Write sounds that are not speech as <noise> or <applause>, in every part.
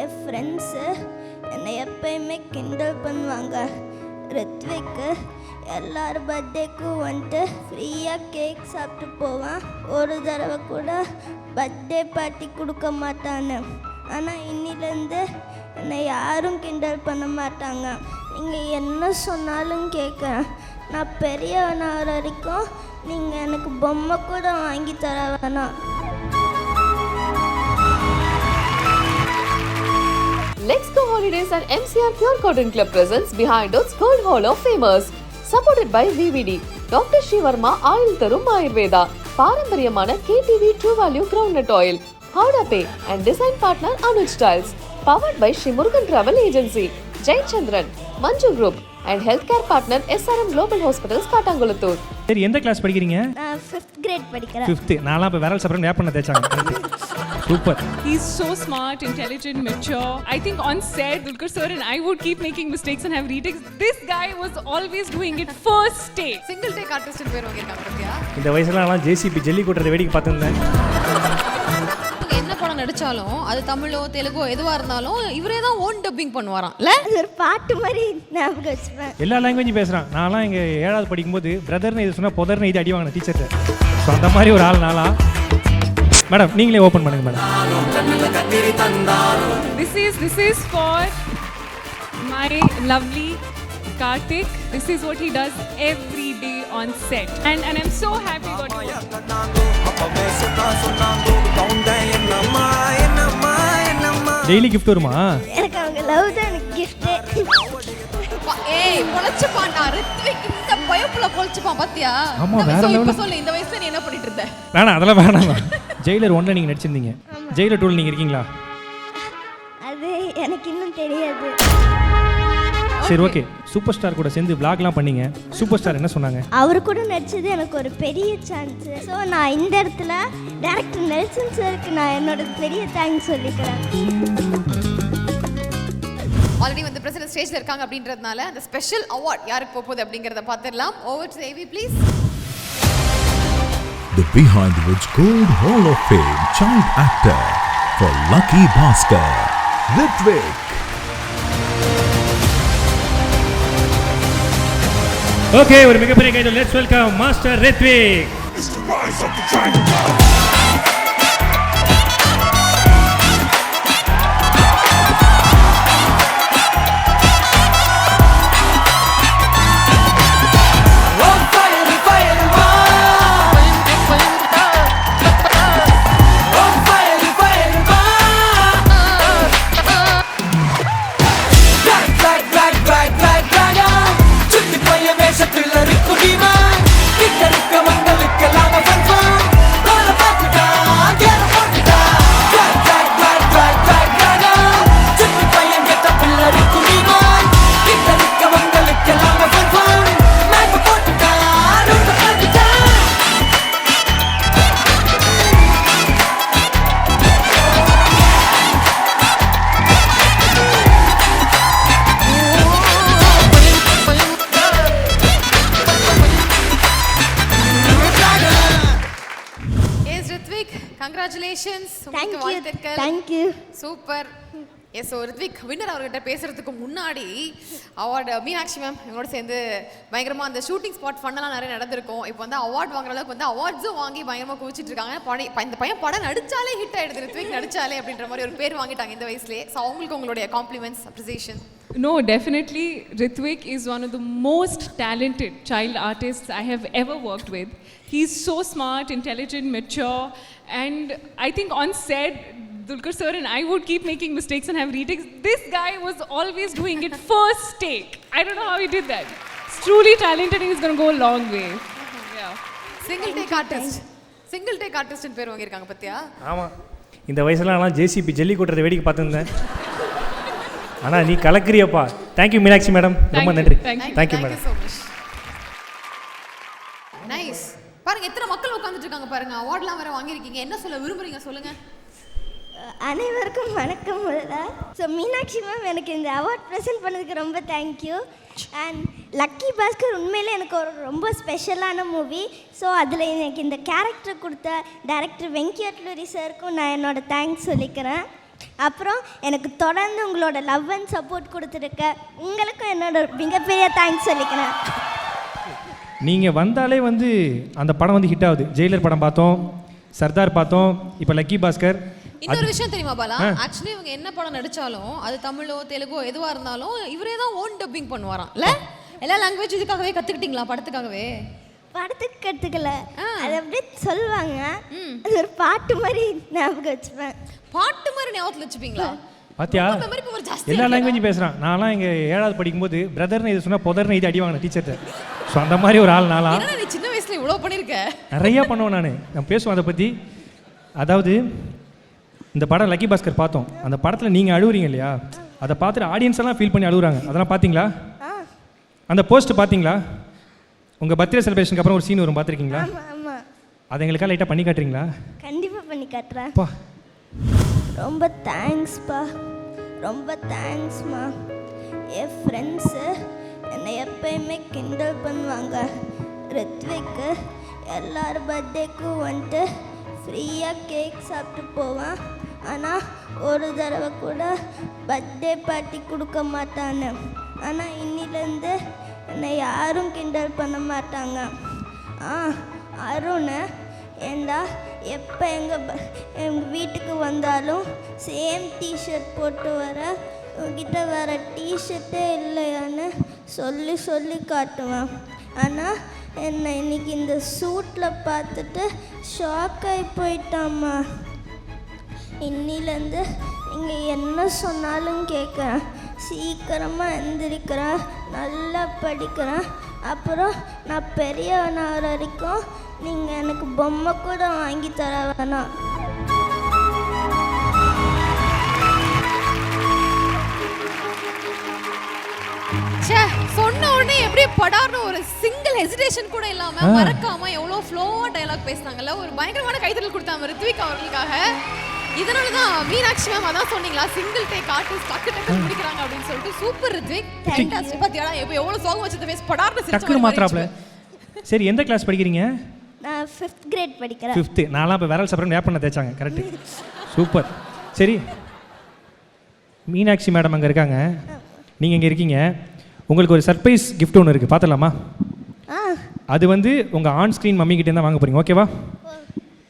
என் friends என்னை எப்பயுமே கிண்டல் பண்ணுவாங்க. ரித்விக்கு எல்லார் பர்த்டேக்கும் வந்துட்டு ஃப்ரீயாக கேக் சாப்பிட்டு போவான். ஒரு தடவை கூட பர்த்டே பார்ட்டி கொடுக்க மாட்டான்னு. ஆனால் இன்னிலேருந்து என்னை யாரும் கிண்டல் பண்ண மாட்டாங்க. நீங்கள் என்ன சொன்னாலும் கேட்குறேன். நான் பெரியவனாகிற வரைக்கும் நீங்கள் எனக்கு பொம்மை கூட வாங்கி தர வேணாம். Holidays and MCR Pure Cotton Club presents Behind Oats Gold Hall of Famers. Supported by VVD, Dr. Shivarma oil தரும் ஆயுர்வேதா பாரம்பரியமான KTV True Value Groundnut Oil, Howda Pay and Design Partner Anuj Styles. Powered by Shri Murugan Travel Agency, Jai Chandran, Manju Group and Healthcare Partner SRM Global Hospitals, Katangulathur. சரி எந்த class படிக்கிறீங்க fifth great படிக்கிறேன் fifth நான்லாம் இப்போ விரல் சாப்பிட்றேன் வேப்பண்ண தேய்ச்சாங்க super He's so smart, intelligent, mature. I think on set, Dulquer sir and I would keep making mistakes and have retakes. This guy was always doing it first take. Single take artist பேர் பத்தியா இந்த வயசுலலாம் JCB ஜல்லி கொட்டுறதை வேடிக்கை பார்த்துருந்தேன் படம் நடிச்சாலும் அது தமிழோ தெலுங்கோ எதுவா இருந்தாலும் இவரே தான் ஓன் டப்பிங் பண்ணுவாராம் இல்ல அது ஒரு பாட்டு மாதிரி ஞாபகம் வச்சுப்பேன் எல்லா லாங்குவேஜும் பேசுகிறான் நான்லாம் இங்கே ஏழாவது படிக்கும்போது பிரதர்னு இது சொன்னால் புதர்னு இது அடி வாங்கின டீச்சர்கிட்ட ஸோ அந்த மாதிரி ஒரு ஆள் நாளா மேடம் நீங்களே ஓப்பன் பண்ணுங்க madam This is this is for my lovely Karthik. This is what he does every day on set. And and I'm so happy about it. Daily gift வருமா? எனக்கு அவங்க லவ் தான் எனக்கு கிஃப்ட்டு பா- ஏய் பொழைச்சுப்பான்டா ரித்விக். இந்த பயப்புல பொழைச்சுப்பான் பாத்தியா? ஆமா, வேற level. சொல்லு இந்த வயசுல நீ என்ன பண்ணிட்டு இருந்த? வேணாம் அதெல்லாம் வேணாம். ஜெயிலர் ஒன்றில் நீங்கள் நடிச்சிருந்தீங்க. ஜெயிலர் டூவில் நீங்கள் இருக்கீங்களா? அது எனக்கு இன்னும் தெரியாது. சரி ஓகே சூப்பர் ஸ்டார் கூட சேர்ந்து vlogலாம் பண்ணீங்க. சூப்பர் ஸ்டார் என்ன சொன்னாங்க? அவர் கூட நடிச்சது எனக்கு ஒரு பெரிய சான்ஸ் ஸோ நான் இந்த இடத்துல டேரக்டர் நெல்சன் சாருக்கு நான் என்னோட பெரிய தேங்க்ஸ் சொல்லிக்கிறேன். ஆல்ரெடி வந்து பிரசிடென்ட் ஸ்டேஜ்ல இருக்காங்க அப்படின்றதுனால அந்த ஸ்பெஷல் அவார்ட் யாருக்கு போக போகுது அப்படிங்கறத பார்த்துடலாம். Over to AV please The Behind the Woods Gold Hall of Fame Child Actor for Lucky Bhaskar, Ritvik. Okay ஒரு மிகப்பெரிய கைது let's welcome master Ritvik super yes so Ritvik winner அவர்கிட்ட பேசுறதுக்கு முன்னாடி அவார்டு மீனாட்சி மேம் இவங்களோட சேர்ந்து பயங்கரமாக அந்த ஷூட்டிங் ஸ்பாட் ஃபண்டெல்லாம் நிறைய நடந்திருக்கும். இப்போ வந்து அவார்ட் வாங்குற அளவுக்கு வந்து அவார்ட்ஸும் வாங்கி பயங்கரமாக குவிச்சிட்டு இருக்காங்க. படை ப- இந்த பையன் படம் நடிச்சாலே ஹிட் ஆயிடுது ரித்விக் நடிச்சாலே அப்படின்ற மாதிரி ஒரு பேர் வாங்கிட்டாங்க இந்த வயசுலேயே. ஸோ அவங்களுக்கு உங்களுடைய compliments appreciation No, definitely, Ritvik is one of the most talented child artists I have ever worked with. He's so smart, intelligent, mature, and I think on set, Dulquer sir and I would keep making mistakes and have retakes. This guy was always doing it first take. I don't know how he did that. He's truly talented and he's going to go a long way. Yeah. Single take artist single take ஆர்டிஸ்ட்னு பேர் வாங்கியிருக்காங்க பத்தியா? ஆமாம் இந்த வயசுலலாம் JCB ஜல்லி கொட்டுறதை வேடிக்கை பார்த்துருந்தேன். ஆனால் நீ கலக்கிறியப்பா. Thank you Meenakshi madam. ரொம்ப you, நன்றி. thank you. Thank you madam nice பாருங்க எத்தனை மக்கள் உட்காந்துட்டு இருக்காங்க பாருங்க. அவார்ட்லாம் வேற வாங்கியிருக்கீங்க. என்ன சொல்ல விரும்புறீங்க சொல்லுங்க. அனைவருக்கும் வணக்கம் உள்ள. ஸோ மீனாட்சி மேம் எனக்கு இந்த அவார்ட் ப்ரெசென்ட் பண்ணதுக்கு ரொம்ப தேங்க்யூ அண்ட் லக்கி பாஸ்கர் உண்மையிலே எனக்கு ஒரு ரொம்ப ஸ்பெஷலான மூவி ஸோ அதில் எனக்கு இந்த கேரக்டர் கொடுத்த டேரக்டர் வெங்கி அட்லூரி சாருக்கும் நான் என்னோட தேங்க்ஸ் சொல்லிக்கிறேன். அப்புறம் எனக்கு தொடர்ந்து உங்களோட லவ் அண்ட் சப்போர்ட் கொடுத்துருக்க உங்களுக்கும் என்னோட மிகப்பெரிய தேங்க்ஸ் சொல்லிக்கிறேன். நீங்கள் வந்தாலே வந்து அந்த படம் வந்து ஹிட் ஆகுது. ஜெயிலர் படம் பார்த்தோம் சர்தார் பார்த்தோம் இப்போ லக்கி பாஸ்கர் இன்னொரு விஷயம் தெரியுமா பாலா? ஆக்சுவலி இவங்க என்ன படம் நடிச்சாலும் அது தமிழோ தெலுங்கோ எதுவா இருந்தாலும் இவரே தான் ஓன் டப்பிங் பண்ணுவாராம். இல்ல? எல்லா லாங்குவேஜ் இதுக்காகவே கத்துக்கிட்டீங்களா படத்துக்காகவே? படத்துக்கு கற்றுக்கல அது அப்படியே சொல்லுவாங்க. அது ஒரு பாட்டு மாதிரி ஞாபகம் வச்சுப்பேன். பாட்டு மாதிரி ஞாபகத்துல வச்சுப்பீங்களா? பாத்தியா? எல்லா லாங்குவேஜும் பேசுகிறான் நான்லாம் இங்கே ஏழாவது படிக்கும்போது பிரதர்னு இது சொன்னால் புதர்னு இது அடி வாங்கினேன் டீச்சர்கிட்ட ஸோ அந்த மாதிரி ஒரு ஆள் நாளாக என்னடா நீ சின்ன வயசுல இவ்வளவு பண்ணிருக்க? நிறையா பண்ணுவேன் நான். நான் பேசுவேன் அதை பற்றி அதாவது இந்த படம் லக்கி பாஸ்கர் பார்த்தோம். அந்த படத்தில் நீங்கள் அழுவுறீங்க இல்லையா? அதை பார்த்துட்டு ஆடியன்ஸ் எல்லாம் ஃபீல் பண்ணி அழுகுறாங்க அதெல்லாம் பார்த்தீங்களா? அந்த போஸ்ட் பார்த்தீங்களா? உங்கள் பர்த்டே செலிப்ரேஷனுக்கு அப்புறம் ஒரு சீன் வரும் பார்த்துருக்கீங்களா? அதை எங்களுக்காக லைட்டாக பண்ணி காட்டுறீங்களா? கண்டிப்பாக பண்ணி காட்டுறேன். ரொம்ப தேங்க்ஸ்ப்பா ரொம்ப தேங்க்ஸ்மா என் ஃப்ரெண்ட்ஸு என்னை எப்பயுமே கிண்டல் பண்ணுவாங்க. ரித்விக்கு எல்லார் பர்த்டேக்கும் வந்துட்டு ஃப்ரீயாக கேக் சாப்பிட்டு போவான். ஆனால் ஒரு தடவை கூட பர்த்டே பார்ட்டி கொடுக்க மாட்டான்னு ஆனால் இன்னிலேருந்து என்னை யாரும் கிண்டல் பண்ண மாட்டாங்க. ஆ அருண் ஏண்டா எப்போ எங்கள் எங்கள் வீட்டுக்கு வந்தாலும் சேம் டிஷர்ட் போட்டு வர உங்ககிட்ட வர டிஷர்ட்டே இல்லையான்னு சொல்லி சொல்லி காட்டுவேன். ஆனால் என்னை இன்னைக்கு இந்த சூட்டில் பார்த்துட்டு ஷாக் ஆகி போயிட்டாம்மா. இன்னிலேருந்து நீங்கள் என்ன சொன்னாலும் கேட்குறேன் சீக்கிரமாக எந்திரிக்கிறேன். நல்லா படிக்கிறேன். அப்புறம் நான் பெரியவனாகிற வரைக்கும் நீங்கள் எனக்கு பொம்மை கூட வாங்கி தர வேணாம். ச்சே சொன்ன உடனே எப்படியே படார்னு ஒரு சிங்கிள் ஹெசிடேஷன் கூட இல்லாம மறக்காம எவ்வளோ ஃப்ளோவா டயலாக் பேசினாங்கல்ல? ஒரு பயங்கரமான கைத்தறல் கொடுத்தாங்க ரித்விக் அவர்களுக்காக. இதனால தான் மீனாட்சி மேம் அதான் சொன்னீங்களா சிங்கிள் டேக் ஆர்டிஸ்ட் டக்கு டக்கு முடிக்கிறாங்க அப்படின்னு சொல்லிட்டு சூப்பர் ரித்விக் ஃபேண்டாஸ்டிக் பாத்தியாடா இப்போ எவ்வளவு சோகம் வச்சத பேஸ் படார்னு சிரிச்ச டக்குனு மாதிரி மாத்திராப்ல சரி எந்த கிளாஸ் படிக்கிறீங்க? நான் ஃபிஃப்த் கிரேட் படிக்கிறேன். ஃபிஃப்த்து நான்லாம் இப்போ விரல் சாப்பிட்றேன் வேப்பண்ண தேய்ச்சாங்க கரெக்டு சூப்பர் சரி. மீனாட்சி மேடம் அங்கே இருக்காங்க. நீங்கள் இங்கே இருக்கீங்க. உங்களுக்கு ஒரு சர்ப்ரைஸ் gift ஒன்று இருக்குது பார்த்துடலாமா ஆ. அது வந்து உங்கள் ஆன் ஸ்க்ரீன் மம்மி கிட்டே தான் வாங்க போகிறீங்க ஓகேவா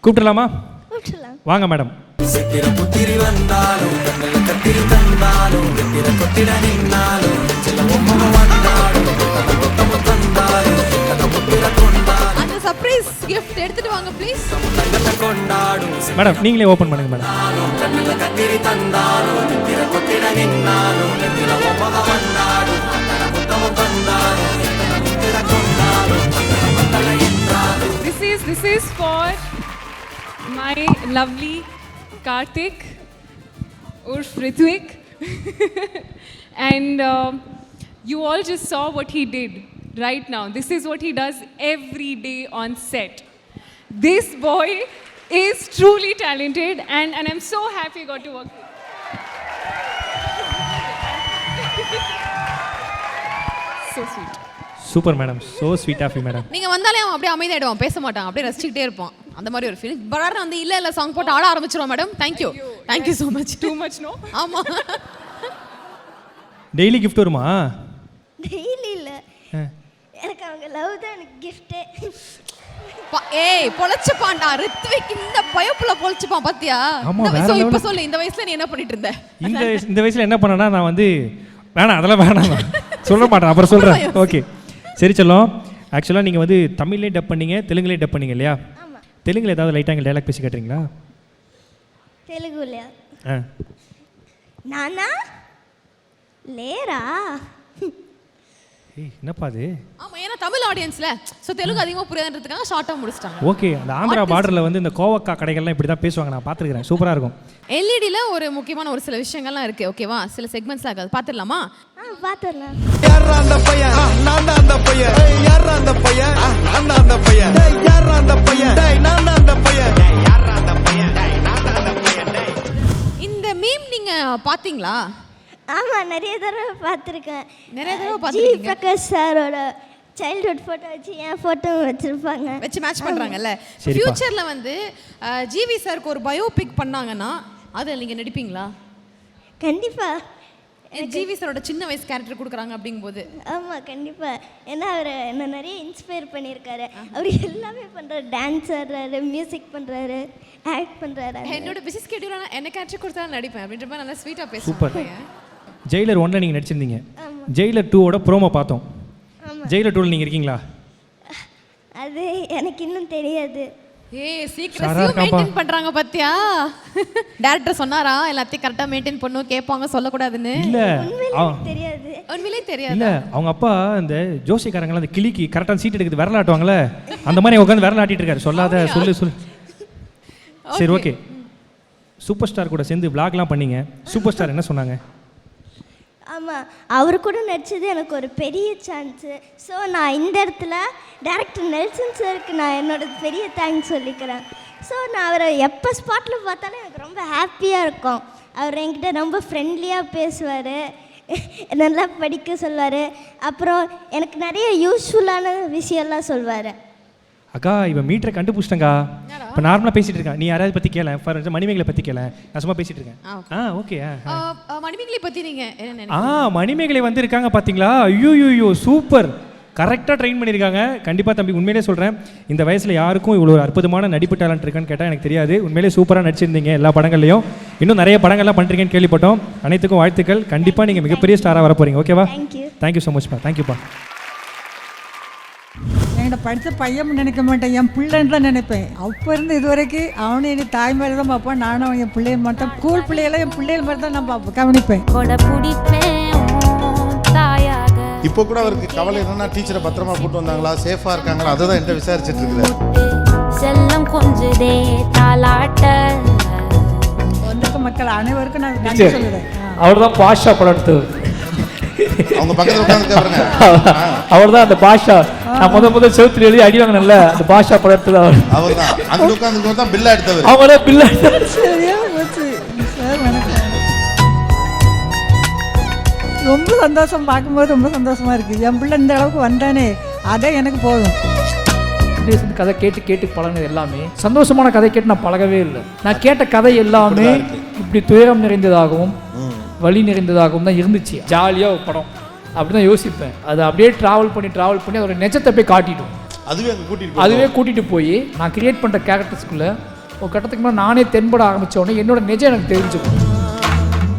கூப்பிட்டுலாமா விட்டுலாம் வாங்க மேடம் சித்திர புத்திரி வந்தாலும் கண்ணுல கத்திரி தந்தாலும் வெத்திர கொத்திட நின்னாலும் சில ஒம்மம வந்தாலும் கொத்தம தந்தாலும் கத புத்திர கொண்டாலும் அந்த சர்ப்ரைஸ் கிஃப்ட் எடுத்துட்டு வாங்க ப்ளீஸ் தங்கத்தை கொண்டாடும். மேடம் நீங்களே ஓப்பன் பண்ணுங்க மேடம். கண்ணுல கத்திரி தந்தாலும் வெத்திர கொத்திட நின்னாலும் வெத்திர ஒம்மம வந்தாலும் கத கொத்தம தந்தாலும் கத புத்திர கொண்டாலும் மத்தள என்றாலும் This is this is for my lovely Karthik Urf Ritvik. <laughs> and um you all just saw what he did right now. This is what he does every day on set. This boy is truly talented and, and I'm so happy I got to work with him. <laughs> so sweet. Super madam so sweet of you madam நீங்க வந்தாலே அவன் அப்படியே அமைதியாயிடுவான் பேச மாட்டான் அப்படியே ரசிச்சுக்கிட்டே இருப்பான் அந்த மாதிரி ஒரு ஃபீல் படார்னு வந்து இல்ல இல்ல சாங் போட்டு ஆட ஆரம்பிச்சிருவோம் madam thank you thank you so much Too much, no? <laughs> ஆமா. டெய்லி gift வருமா? டெய்லி இல்லை. எனக்கு அவங்க லவ் தான் எனக்கு கிஃப்ட்டே பா- ஏய் பொழைச்சுப்பான்டா ரித்விக் இந்த பயப்புல பொழைச்சுப்பான் பாத்தியா? இப்ப. சொல்லு இந்த வயசுல நீ என்ன பண்ணிட்டு இருந்த? இந்த வயசு- இந்த வயசில் என்ன பண்ணேன்னா நான் வந்து வேணாம் அதெல்லாம் வேணாம். <laughs> சொல்ல மாட்டேன் அப்புறம் சொல்கிறேன் ஓகே. சரி செல்லம். ஆக்சுவலாக நீங்கள் வந்து தமிழ்லேயும் டப் பண்ணீங்க தெலுங்குலேயும் டப் பண்ணீங்க இல்லையா? தெலுங்குல ஏதாவது லைட்டாக எங்கள் டைலாக் பேசி காட்டுறீங்களா? தெலுங்குலையா ஆ. நானா? லேரா? ஏய் என்னப்பா அது? ஆமா ஏன்னா தமிழ் ஆடியன்ஸ்ல சோ தெலுங்கு அதிகமா புரியாதுன்றதுக்காக ஷார்ட்டா முடிச்சிட்டாங்க. ஓகே அந்த ஆந்திரா பார்டரில் வந்து இந்த கோவக்கா கடைகள்லாம் இப்படி தான் பேசுவாங்க நான் பார்த்துருக்கிறேன். சூப்பராக இருக்கும். எல்இடில ஒரு முக்கியமான ஒரு சில விஷயங்கள்லாம் இருக்கு ஓகேவா சில செக்மெண்ட்ஸ்லாம் இருக்கு அது பாத்துடலாமா ஆ பார்த்துடலாம். யாரா அந்த பையன்? நான் தான் அந்த பையன். ஏய், யாரா அந்த பையன்? நான் தான் அந்த பையன். யாரா அந்த பையன்? நான் தான் அந்த பையன். யாரா அந்த. இந்த மீம் நீங்க பாத்தீங்களா ஆமாம் நிறைய தடவை பார்த்துருக்கேன். நிறைய தடவை பார்த்திருக்கீங்க. பிரகாஷ் சாரோட சைல்ட்ஹுட் ஃபோட்டோ வச்சு என் ஃபோட்டோவும் வச்சுருப்பாங்க. வச்சு மேட்ச் பண்றாங்கல்ல? சரிப்பா. ஃபியூச்சர்ல வந்து ஜிவி சாருக்கு ஒரு பயோபிக் பண்ணாங்கன்னா அதுல நீங்க நடிப்பீங்களா? கண்டிப்பாக ஜிவி சாரோட சின்ன வயசு கேரக்டர் கொடுக்குறாங்க அப்படிங்கும்போது? ஆமாம் கண்டிப்பாக ஏன்னா அவர் என்ன நிறைய இன்ஸ்பயர் பண்ணியிருக்காரு. அவர் எல்லாமே பண்ணுறாரு டான்ஸ் ஆடுறாரு மியூசிக் பண்ணுறாரு ஆக்ட் பண்ணுறாரு என்னோட பிஸி ஸ்கெடியூல் என்ன கேரக்டர் கொடுத்தா நடிப்பேன் அப்படின்ற மாதிரி நல்லா ஸ்வீட்டாக சூப்பர் பேசுவேன் ஜெயிலர் ஒன்ல நீங்கள் நடிச்சிருந்தீங்க. ஜெயிலர் டூவோட ப்ரோமோ பார்த்தோம். ஜெயிலர் டூவில் நீங்கள் இருக்கீங்களா? அது எனக்கு இன்னும் தெரியாது. ஏய் சீக்கிரம். மெயின்டைன் பண்றாங்க பாத்தியா? டேரக்டர் சொன்னாரா? எல்லாத்தையும் கரெக்டா மெயின்டைன் பண்ணும் கேட்பாங்க சொல்லக்கூடாதுன்னு. இல்லை. தெரியாது. உண்மையிலே தெரியாது? இல்லை அவங்க அப்பா இந்த ஜோசிக்காரங்களாம் அந்த கிளிக்கு கரெக்டான சீட் எடுக்குது விரல் ஆட்டுவாங்களே அந்த மாதிரி உட்காந்து விரல் ஆட்டிட்டு இருக்காரு. சொல்லாத சொல்லு சொல்லு. சரி ஓகே சூப்பர் ஸ்டார் கூட சேர்ந்து vlogலாம் பண்ணீங்க. சூப்பர் ஸ்டார் என்ன சொன்னாங்க? ஆமாம் அவர் கூட நடிச்சது எனக்கு ஒரு பெரிய சான்ஸு ஸோ நான் இந்த இடத்துல டேரக்டர் நெல்சன் சாருக்கு நான் என்னோட பெரிய தேங்க்ஸ் சொல்லிக்கிறேன். ஸோ நான் அவரை எப்போ ஸ்பாட்டில் பார்த்தாலும் எனக்கு ரொம்ப ஹாப்பியாக இருக்கும். அவர் என்கிட்ட ரொம்ப ஃப்ரெண்ட்லியாக பேசுவார். நல்லா படிக்க சொல்வார். அப்புறம் எனக்கு நிறைய யூஸ்ஃபுல்லான விஷயம்லாம் சொல்வார். அக்கா இவன் மீட்டரை கண்டுபிடிச்சிட்டங்கா இப்போ நார்மலாக பேசிட்டு இருக்கான் நீ யாராவது பற்றி கேள. ஃபார் எக்ஸாம்பிள் மணிமேகலை பற்றி கேள. நான் சும்மா பேசிட்டு இருக்கேன். ஆ ஓகே. ஆ மணிமேகலை பத்தி நீங்க என்ன ஆ மணிமேகலை வந்து இருக்காங்க பார்த்தீங்களா ஐயோ சூப்பர் கரெக்டாக ட்ரெயின் பண்ணியிருக்காங்க கண்டிப்பாக தம்பி உண்மையிலே சொல்கிறேன் இந்த வயசில் யாருக்கும் இவ்வளோ ஒரு அற்புதமான நடிப்பு டேலண்ட் இருக்கான்னு கேட்டால் எனக்கு தெரியாது. உண்மையிலே சூப்பராக நடிச்சிருந்தீங்க எல்லா படங்கள்லையும். இன்னும் நிறைய படங்கள்லாம் பண்ணுறீங்கன்னு கேள்விப்பட்டோம். அனைத்துக்கும் வாழ்த்துக்கள். கண்டிப்பாக நீங்கள் மிகப்பெரிய ஸ்டாராக வர போகிறீங்க ஓகேவா தேங்க்யூ ஸோ மச்ப்பா தேங்க்யூப்பா படித்த பையன் நினைக்க மாட்டேன் என் பிள்ளைன்னு தான் நினைப்பேன். அப்போ இருந்து இது வரைக்கும் அவனும் என் தாய் மாதிரி தான் பார்ப்பான் நானும் என் பிள்ளைய மாட்டேன் ஸ்கூல் பிள்ளைகளை என் பிள்ளைகள் மாதிரி தான் நான் பார்ப்பேன் கவனிப்பேன். இப்போ கூட அவருக்கு கவலை என்னன்னா டீச்சரை பத்திரமா கூட்டு வந்தாங்களா சேஃபா இருக்காங்களா அதை தான் என்கிட்ட விசாரிச்சுட்டு இருக்கிறார். செல்லம் கொஞ்சதே தாலாட்ட வந்திருக்க மக்கள் அனைவருக்கும் நான் நன்றி சொல்லுவேன் அவர் தான் பாஷா படம் எடுத்தவர் அவங்க பக்கத்துல உட்காந்து அவர் தான் அந்த பாஷா நான் முத முத செவுத்துல எழுதி அடி வாங்கினேன்ல அந்த பாஷா அவர் தான் அங்க தான் பில்லா எடுத்தவர். அவங்க சரியா போச்சு. சார் வணக்கம். ரொம்ப சந்தோஷம் பார்க்கும்போது ரொம்ப சந்தோஷமா இருக்கு. என் பிள்ளை இந்த அளவுக்கு வந்தானே அதே எனக்கு போதும். கதை கேட்டு கேட்டு பழகினது எல்லாமே சந்தோஷமான கதை கேட்டு நான் பழகவே இல்லை. நான் கேட்ட கதை எல்லாமே இப்படி துயரம் நிறைந்ததாகவும் வலி நிறைந்ததாகவும் தான் இருந்துச்சு. ஜாலியாக ஒரு படம். அப்படி தான் யோசிப்பேன். அது அப்படியே ட்ராவல் பண்ணி ட்ராவல் பண்ணி அதோட நெச்சத்தை போய் காட்டிடும். அதுவே அங்க கூட்டிட்டு அதுவே கூட்டிகிட்டு போய் நான் கிரியேட் பண்ணுற கேரக்டர்ஸ்குள்ளே ஒரு கட்டத்துக்கு மேலே நானே தென்பட ஆரம்பிச்ச உடனே என்னோட நிஜம் எனக்கு தெரிஞ்சுக்கும்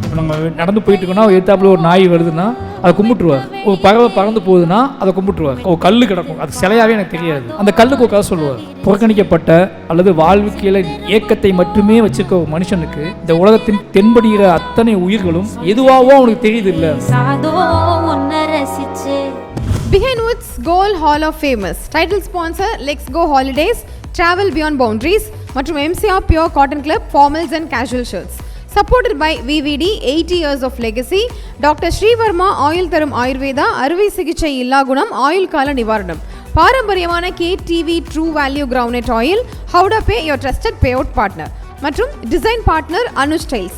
இப்போ நம்ம நடந்து போயிட்டு இருக்கோம்னா எத்தாப்புல ஒரு நாய் வருதுன்னா அதை கும்பிட்டுருவார். ஒரு பறவை பறந்து போகுதுன்னா அதை கும்பிட்டுருவார். ஒரு கல் கிடக்கும். அது சிலையாவே எனக்கு தெரியாது. அந்த கல்லுக்கு ஒரு கதை சொல்லுவார். புறக்கணிக்கப்பட்ட அல்லது வாழ்க்கையில ஏக்கத்தை மட்டுமே வச்சிருக்க ஒரு மனுஷனுக்கு இந்த உலகத்தின் தென்படுகிற அத்தனை உயிர்களும் எதுவாகவோ அவனுக்கு தெரியுது இல்லை Behind woods gold hall of fame title sponsor Lex go holidays travel beyond boundaries மற்றும் MCR pure cotton club formals and casual shirts supported by VVD eighty years of legacy doctor Srivarma oil தரும் ஆயுர்வேதா அறுவை சிகிச்சை இல்லா குணம் ஆயுள் கால நிவாரணம். பாரம்பரியமான K TV true value groundnut oil ஹவுடா pay your trusted payout partner மற்றும் design partner Anu styles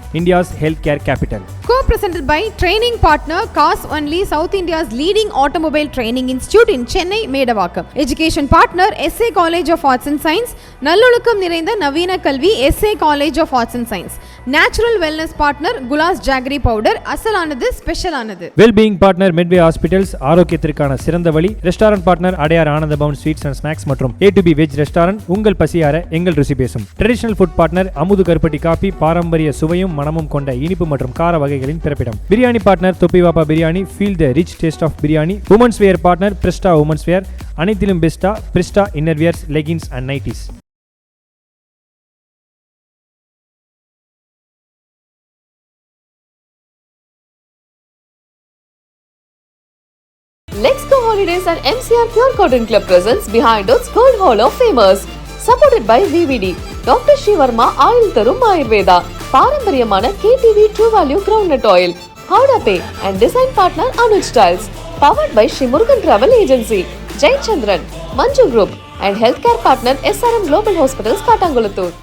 India's health care capital Co-presented by training partner Cars Only South India's leading automobile training institute in Chennai, Medavakkam. Education partner SA College of Arts and Science, நல்லொழுக்கம் நிறைந்த நவீன கல்வி SA College of Arts and Science. Natural wellness partner குலாஸ் jaggery powder அசலானது ஸ்பெஷலானது wellbeing partner Medway hospitals ஆரோக்கியத்திற்கான சிறந்த வழி restaurant partner Adyar Ananda Pawan sweets and snacks மற்றும் A two B veg restaurant உங்கள் பசியார எங்கள் ருசி பேசும் ட்ரெடிஷனல் ஃபுட் பார்ட்னர் அமுது கருப்பட்டி காபி பாரம்பரிய சுவையும் மனமும் கொண்ட இனிப்பு மற்றும் கார வகைகளின் பிறப்பிடம் biryani partner Thoppi Vappa biryani feel the rich taste of biryani women's wear partner பிரிஸ்டா women's wear அனைத்திலும் பெஸ்டா பிரிஸ்டா innerwears leggings and nighties Let's Go Holidays at MCR Pure Cotton Club presents Behind Its Gold Hall of Famers. Supported by VVD, Dr. Shivarma Ayil Tarum Ayurveda, பாரம்பரியமான KTV true value ground oil ஹவுடா pay and design partner Anuj tiles powered by Shri Murugan travel agency Jayachandran Manju group and health care partner SRM global hospitals Kattankulathur